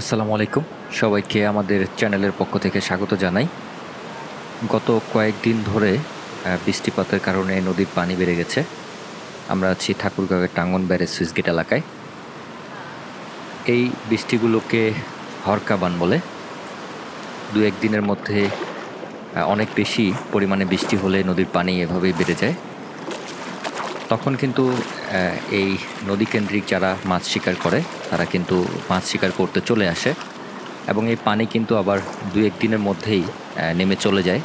আসসালামু আলাইকুম। সবাইকে আমাদের চ্যানেলের পক্ষ থেকে স্বাগত জানাই। গত কয়েকদিন ধরে বৃষ্টিপাতের কারণে নদীর পানি বেড়ে গেছে। আমরা আছি ঠাকুরগাঁওয়ের টাঙ্গন ব্যারেজ সুইচগেট এলাকায়। এই বৃষ্টিগুলোকে হরকাবান বলে। দু একদিনের মধ্যে অনেক বেশি পরিমাণে বৃষ্টি হলে নদীর পানি এভাবেই বেড়ে যায়। তখন কিন্তু এই নদী কেন্দ্রিক যারা মাছ শিকার করে, তারা কিন্তু মাছ শিকার করতে চলে আসে এবং এই পানি কিন্তু আবার দু দিনের মধ্যেই নেমে চলে যায়।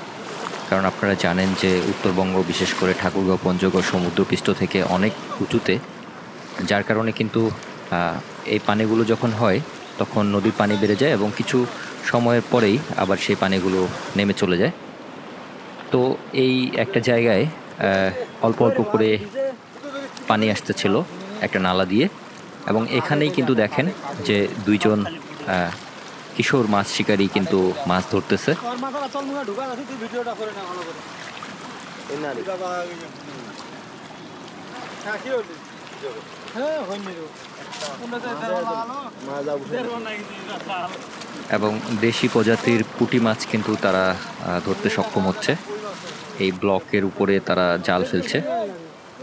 কারণ আপনারা জানেন যে উত্তরবঙ্গ, বিশেষ করে ঠাকুরগাঁও, পঞ্চগড়, সমুদ্রপৃষ্ঠ থেকে অনেক উঁচুতে, যার কারণে কিন্তু এই পানিগুলো যখন হয়, তখন নদীর পানি বেড়ে যায় এবং কিছু সময়ের পরেই আবার সেই পানিগুলো নেমে চলে যায়। তো এই একটা জায়গায় অল্প অল্প করে পানি আসতেছিল একটা নালা দিয়ে এবং এখানেই কিন্তু দেখেন যে দুইজন কিশোর মাছ শিকারী কিন্তু মাছ ধরতেছে। এবং দেশি প্রজাতির পুঁটি মাছ কিন্তু তারা ধরতে সক্ষম হচ্ছে। এই ব্লকের উপরে তারা জাল ফেলছে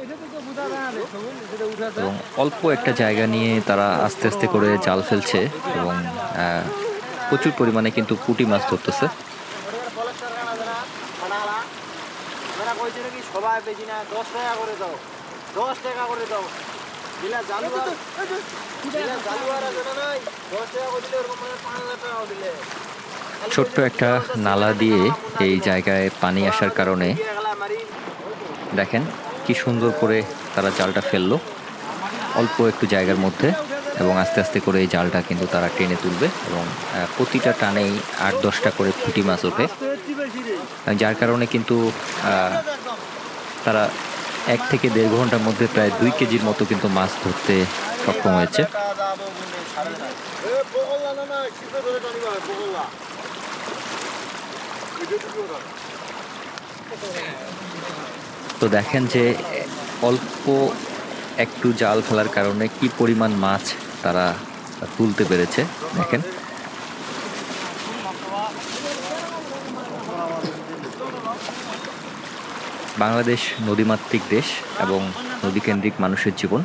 এটা তো বুঝা যায় না সেটা উঠা এবং অল্প একটা জায়গা নিয়ে তারা আস্তে আস্তে করে জাল ফেলছে এবং আহ, প্রচুর পরিমাণে কিন্তু পুঁটি মাছ ধরতেছে। সবাই বেশি না দশ টাকা করে দাও দশ টাকা করে দাও। দিলা জালুয়ার দিলা জালুয়ার আছে না নাই? দশ টাকা করে দিলে ওরকম মানে পাঁচ হাজার টাকা দিলে। ছোট্ট একটা নালা দিয়ে এই জায়গায় পানি আসার কারণে দেখেন কি সুন্দর করে তারা জালটা ফেলল। অল্প একটু জায়গার মধ্যে এবং আস্তে আস্তে করে এই জালটা কিন্তু তারা টেনে তুলবে এবং প্রতিটা টানেই আট দশটা করে পুঁটি মাছ ওঠে। যার কারণে কিন্তু তারা এক থেকে দেড় ঘণ্টার মধ্যে প্রায় দুই কেজির মতো কিন্তু মাছ ধরতে সক্ষম হয়েছে। তো দেখেন যে, অল্প একটু জাল ফেলার কারণে কি পরিমাণ মাছ তারা তুলতে পেরেছে, দেখেন। বাংলাদেশ নদীমাতৃক দেশ এবং নদীকেন্দ্রিক মানুষের জীবন,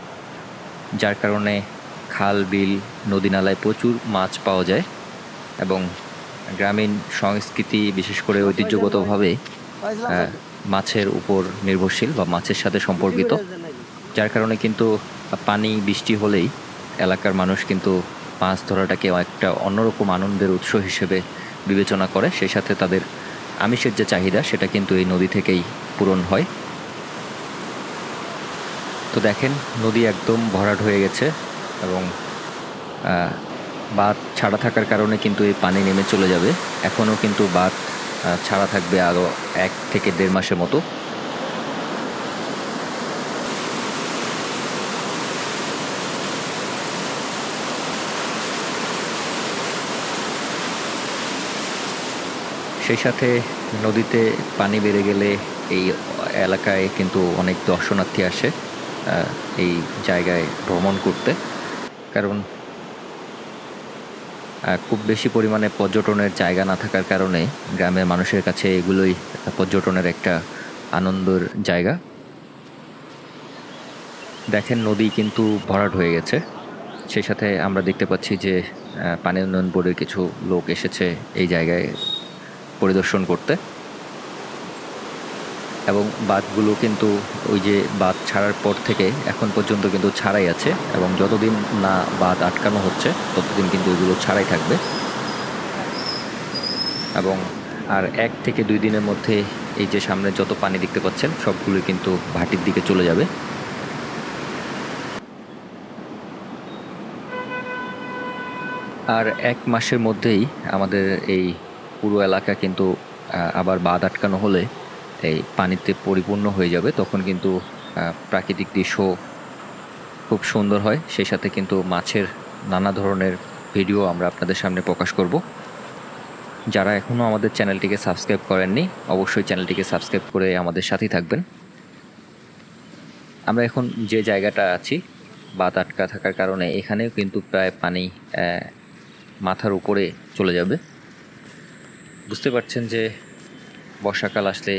যার কারণে খাল, বিল, নদী নালায় প্রচুর মাছ পাওয়া যায় এবং গ্রামীণ সংস্কৃতি, বিশেষ করে ঐতিহ্যগতভাবে মাছের উপর নির্ভরশীল বা মাছের সাথে সম্পর্কিত। যার কারণে কিন্তু পানি, বৃষ্টি হলেই এলাকার মানুষ কিন্তু মাছ ধরাটাকে একটা অন্যরকম আনন্দের উৎস হিসেবে বিবেচনা করে। সেই সাথে তাদের আমিষের যে চাহিদা, সেটা কিন্তু এই নদী থেকেই পূরণ হয়। তো দেখেন, নদী একদম ভরাট হয়ে গেছে এবং বাঁধ ছাড়া থাকার কারণে কিন্তু এই পানি নেমে চলে যাবে। এখনও কিন্তু বাঁধ ছাড়া থাকবে আরও এক থেকে দেড় মাসের মতো। সেই সাথে নদীতে পানি বেড়ে গেলে এই এলাকায় কিন্তু অনেক দর্শনার্থী আসে এই জায়গায় ভ্রমণ করতে। কারণ খুব বেশি পরিমাণে পর্যটনের জায়গা না থাকার কারণে গ্রামের মানুষের কাছে এগুলোই পর্যটনের একটা আনন্দের জায়গা। দেখেন নদী কিন্তু ভরাট হয়ে গেছে। সেই সাথে আমরা দেখতে পাচ্ছি যে পানি উন্নয়ন বোর্ডের কিছু লোক এসেছে এই জায়গায় পরিদর্শন করতে। এবং বাঁধগুলো কিন্তু ওই যে বাঁধ ছাড়ার পর থেকে এখন পর্যন্ত কিন্তু ছাড়াই আছে এবং যতদিন না বাঁধ আটকানো হচ্ছে, ততদিন কিন্তু এগুলো ছাড়াই থাকবে। এবং আর এক থেকে দুই দিনের মধ্যে এই যে সামনে যত পানি দেখতে পাচ্ছেন সবগুলোই কিন্তু ভাটির দিকে চলে যাবে। আর এক মাসের মধ্যেই আমাদের এই পুরো এলাকা কিন্তু আবার বাঁধ আটকানো হলে এই পানিতে পরিপূর্ণ হয়ে যাবে। তখন কিন্তু প্রাকৃতিক দৃশ্য খুব সুন্দর হয়। সেই সাথে কিন্তু মাছের নানা ধরনের ভিডিও আমরা আপনাদের সামনে প্রকাশ করব। যারা এখনও আমাদের চ্যানেলটিকে সাবস্ক্রাইব করেননি, অবশ্যই চ্যানেলটিকে সাবস্ক্রাইব করে আমাদের সাথেই থাকবেন। আমরা এখন যে জায়গাটা আছি বাত আটকা থাকার কারণে, এখানেও কিন্তু প্রায় পানি মাথার উপরে চলে যাবে। বুঝতে পারছেন যে বর্ষাকাল আসলে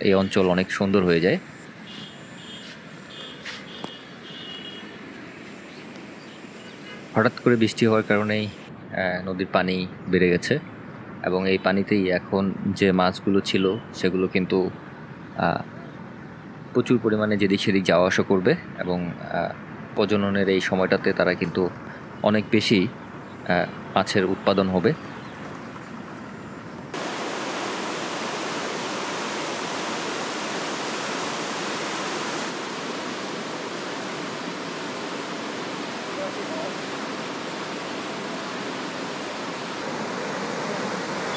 এই অঞ্চল অনেক সুন্দর হয়ে যায়। হঠাৎ করে বৃষ্টি হওয়ার কারণেই নদীর পানি বেড়ে গেছে এবং এই পানিতেই এখন যে মাছগুলো ছিল সেগুলো কিন্তু প্রচুর পরিমাণে যেদিক সেদিক যাওয়া আসা করবে এবং প্রজননের এই সময়টাতে তারা কিন্তু অনেক বেশি মাছের উৎপাদন হবে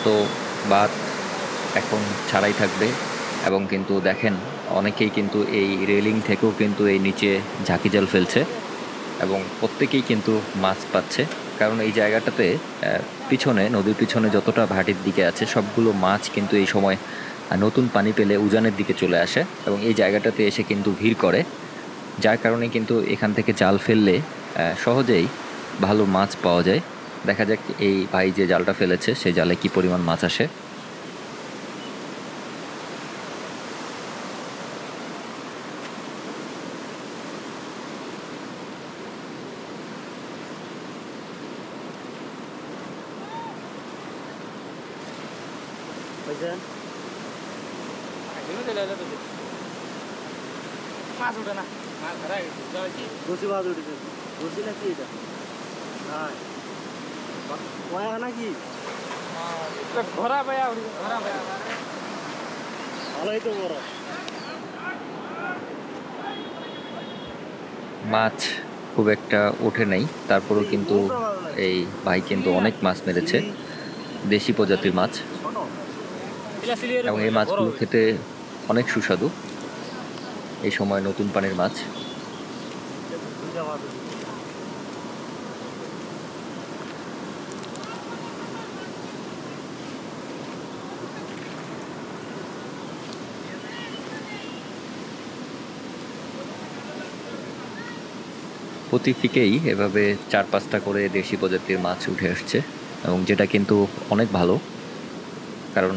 তো বাদ এখন ছাড়াই থাকবে এবং কিন্তু দেখেন অনেকেই কিন্তু এই রেলিং থেকেও কিন্তু এই নিচে ঝাঁকি জাল ফেলছে এবং প্রত্যেকেই কিন্তু মাছ পাচ্ছে। কারণ এই জায়গাটাতে পিছনে, নদীর পিছনে যতটা ভাটির দিকে আছে, সবগুলো মাছ কিন্তু এই সময় নতুন পানি পেলে উজানের দিকে চলে আসে এবং এই জায়গাটাতে এসে কিন্তু ভিড় করে। যার কারণে কিন্তু এখান থেকে জাল ফেললে সহজেই ভালো মাছ পাওয়া যায়। দেখা যাক এই ভাই যে জালটা ফেলেছে সেই জালে কি পরিমাণ মাছ আসে। মাছ উঠে না। মাছ ধরা গেছে জল কি রসি মাছ উঠেছে। রসি মাছ খুব একটা ওঠে নাই। তারপরেও কিন্তু এই ভাই কিন্তু অনেক মাছ মেরেছে। দেশি প্রজাতির মাছ। এবং এই মাছগুলো খেতে অনেক সুস্বাদু। এই সময় নতুন পানির মাছ। প্রতি ফিকেই এভাবে চার পাঁচটা করে দেশি প্রজাতির মাছ উঠে আসছে এবং যেটা কিন্তু অনেক ভালো, কারণ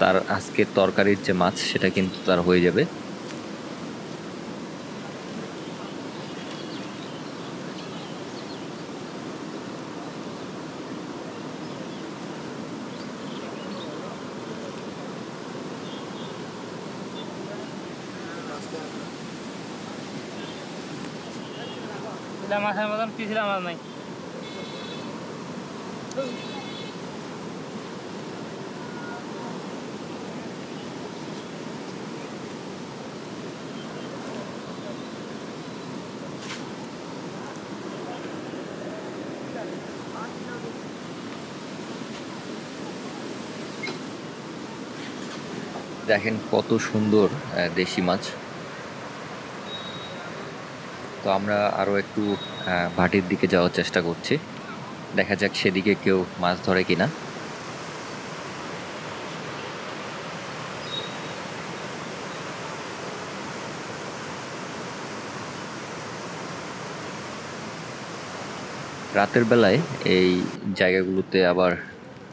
তার আজকের তরকারির যে মাছ সেটা কিন্তু তার হয়ে যাবে। এটা মাছের মতন পিছলা মাছ নাই। দেখেন কত সুন্দর দেশি মাছ। তো আমরা আরও একটু ভাটির দিকে যাওয়ার চেষ্টা করছি। দেখা যাক সেদিকে কেউ মাছ ধরে কিনা। রাতের বেলায় এই জায়গাগুলোতে আবার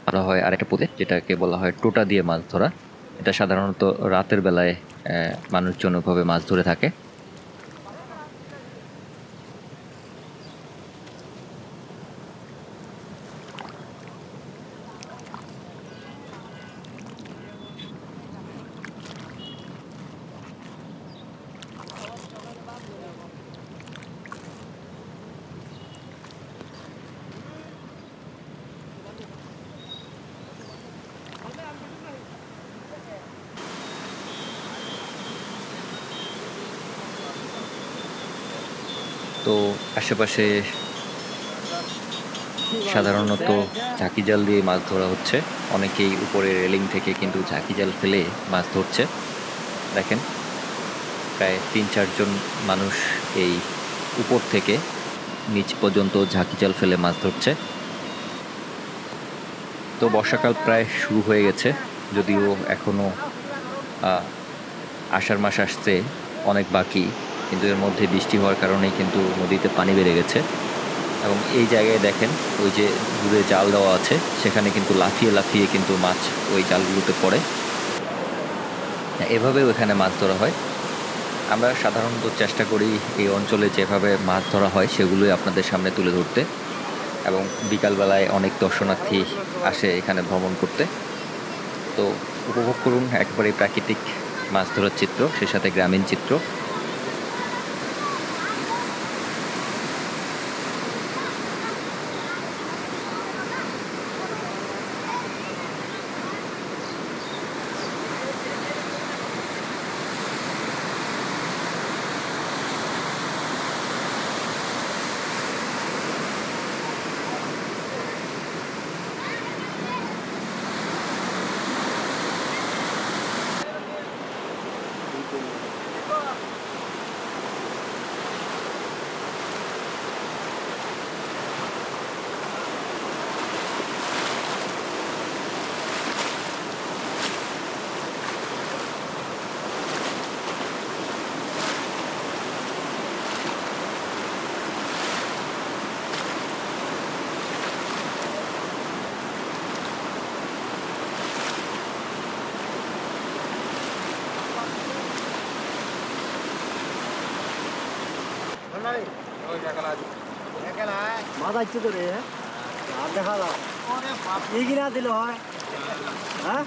ধরা হয় আরেকটা পদে যেটাকে বলা হয় টোটা দিয়ে মাছ ধরা। এটা সাধারণত রাতের বেলায় মানুষজন ওভাবে মাছ ধরে থাকে। তো আশেপাশে সাধারণত ঝাঁকি জাল দিয়ে মাছ ধরা হচ্ছে। অনেকেই উপরে রেলিং থেকে কিন্তু ঝাঁকি জাল ফেলে মাছ ধরছে। দেখেন, প্রায় তিন চারজন মানুষ এই উপর থেকে নিচ পর্যন্ত ঝাঁকি জাল ফেলে মাছ ধরছে। তো বর্ষাকাল প্রায় শুরু হয়ে গেছে, যদিও এখনও আষাঢ় মাস আসতে অনেক বাকি। কিন্তু এর মধ্যে বৃষ্টি হওয়ার কারণেই কিন্তু নদীতে পানি বেড়ে গেছে। এবং এই জায়গায় দেখেন, ওই যে দূরে জাল দেওয়া আছে, সেখানে কিন্তু লাফিয়ে লাফিয়ে কিন্তু মাছ ওই জালগুলোতে পড়ে। এভাবেও এখানে মাছ ধরা হয়। আমরা সাধারণত চেষ্টা করি এই অঞ্চলে যেভাবে মাছ ধরা হয়, সেগুলোই আপনাদের সামনে তুলে ধরতে। এবং বিকালবেলায় অনেক দর্শনার্থী আসে এখানে ভ্রমণ করতে। তো উপভোগ করুন একবারে প্রাকৃতিক মাছ ধরার চিত্র সে সাথে গ্রামীণ চিত্র। মাথা ইচ্ছে তো রে আর দেখা দাও এই কিনা দিল হয় হ্যাঁ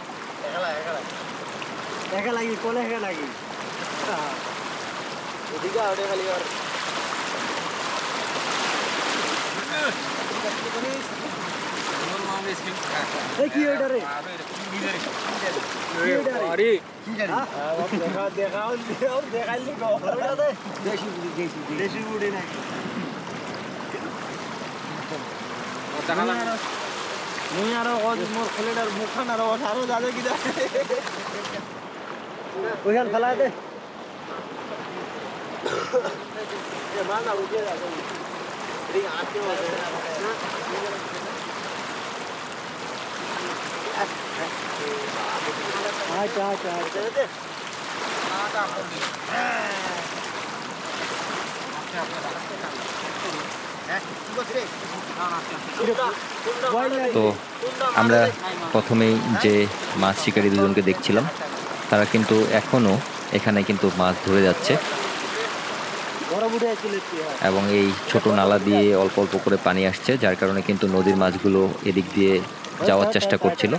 একা লাগি কোলে একা লাগি এদিকে আউটে খালি আর দেখাও দেখাইলি দেশি বুড়ি নাকি মুই আরও অজ মোর খেলেটার মুখান আরও আরও যাবে কি যা ওইখান ফেলায় দে। এ মাল না উঠে যাবে এই আটকে আচ্ছা আচ্ছা আচ্ছা। তো আমরা প্রথমেই যে মাছ শিকারী দুজনকে দেখছিলাম, তারা কিন্তু এখনও এখানে কিন্তু মাছ ধরে যাচ্ছে। এবং এই ছোট নালা দিয়ে অল্প অল্প করে পানি আসছে, যার কারণে কিন্তু নদীর মাছগুলো এদিক দিয়ে যাওয়ার চেষ্টা করছিল।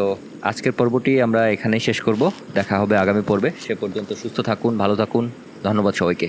তো আজকের পর্বটি আমরা এখানেই শেষ করব। দেখা হবে আগামী পর্বে। সে পর্যন্ত সুস্থ থাকুন, ভালো থাকুন। ধন্যবাদ সবাইকে।